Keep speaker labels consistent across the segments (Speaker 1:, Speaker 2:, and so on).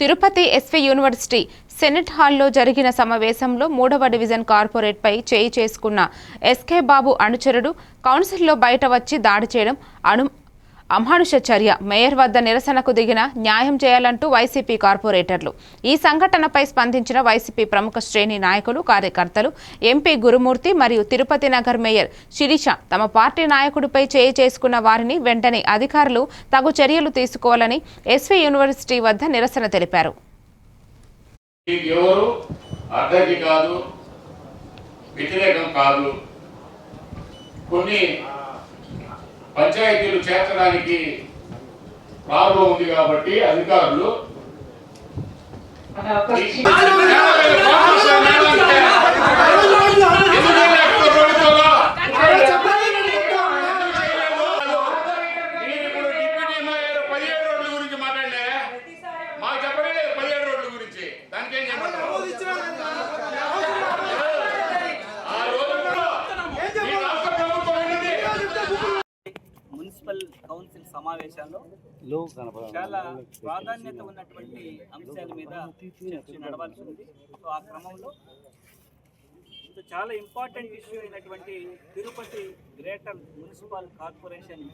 Speaker 1: Tirupati SV university senate హాల్లో జరిగిన సమావేశంలో మూడవ డివిజన్ కార్పొరేట్పై చేయి చేసుకున్న ఎస్కే బాబు అనుచరుడు కౌన్సిల్లో బయట వచ్చి దాడి చేయడం అను అమానుష చర్య మేయర్ వద్ద నిరసనకు దిగిన న్యాయం చేయాలంటూ వైసీపీ కార్పొరేటర్లు. ఈ సంఘటనపై స్పందించిన వైసీపీ ప్రముఖ శ్రేణి నాయకులు కార్యకర్తలు ఎంపీ గురుమూర్తి మరియు తిరుపతి నగర్ మేయర్ శిరీష తమ పార్టీ నాయకుడిపై చేయి చేసుకున్న వారిని వెంటనే అధికారులు తగు చర్యలు తీసుకోవాలని ఎస్వి యూనివర్సిటీ వద్ద నిరసన తెలిపారు.
Speaker 2: కొన్ని పంచాయతీలు చేర్చడానికి ప్రాబ్లం ఉంది కాబట్టి అధికారులు
Speaker 3: సమావేశాల్లో చాలా ప్రాధాన్యత ఉన్నటువంటి అంశాల మీద చర్చ నడవాల్సి ఉంది. సో ఆ క్రమంలో చాలా ఇంపార్టెంట్ ఇష్యూ అయినటువంటి తిరుపతి గ్రేటర్ మున్సిపల్ కార్పొరేషన్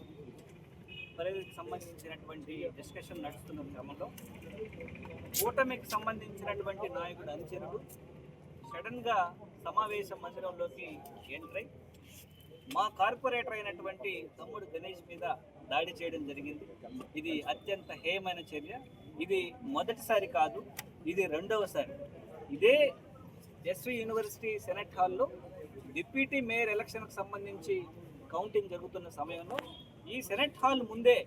Speaker 3: పరిధికి సంబంధించినటువంటి డిస్కషన్ నడుస్తున్న క్రమంలో కూటమికి సంబంధించినటువంటి నాయకుడు అనుచరుడు సడన్గా సమావేశ మందిరంలోకి ఎంటర్ మా కార్పొరేటర్ అయినటువంటి తమ్ముడు గణేష్ మీద దాడి చేయడం జరిగింది. ఇది అత్యంత హేయమైన చర్య. ఇది మొదటిసారి కాదు ఇది రెండవసారి. ఇదే ఎస్వి యూనివర్సిటీ సెనెట్ హాల్లో డిప్యూటీ మేయర్ ఎలక్షన్కు సంబంధించి కౌంటింగ్ జరుగుతున్న సమయంలో ఈ సెనెట్ హాల్ ముందే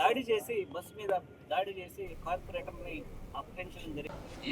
Speaker 3: దాడి చేసి బస్ మీద దాడి చేసి కార్పొరేటర్ని అప్రహించడం జరిగింది.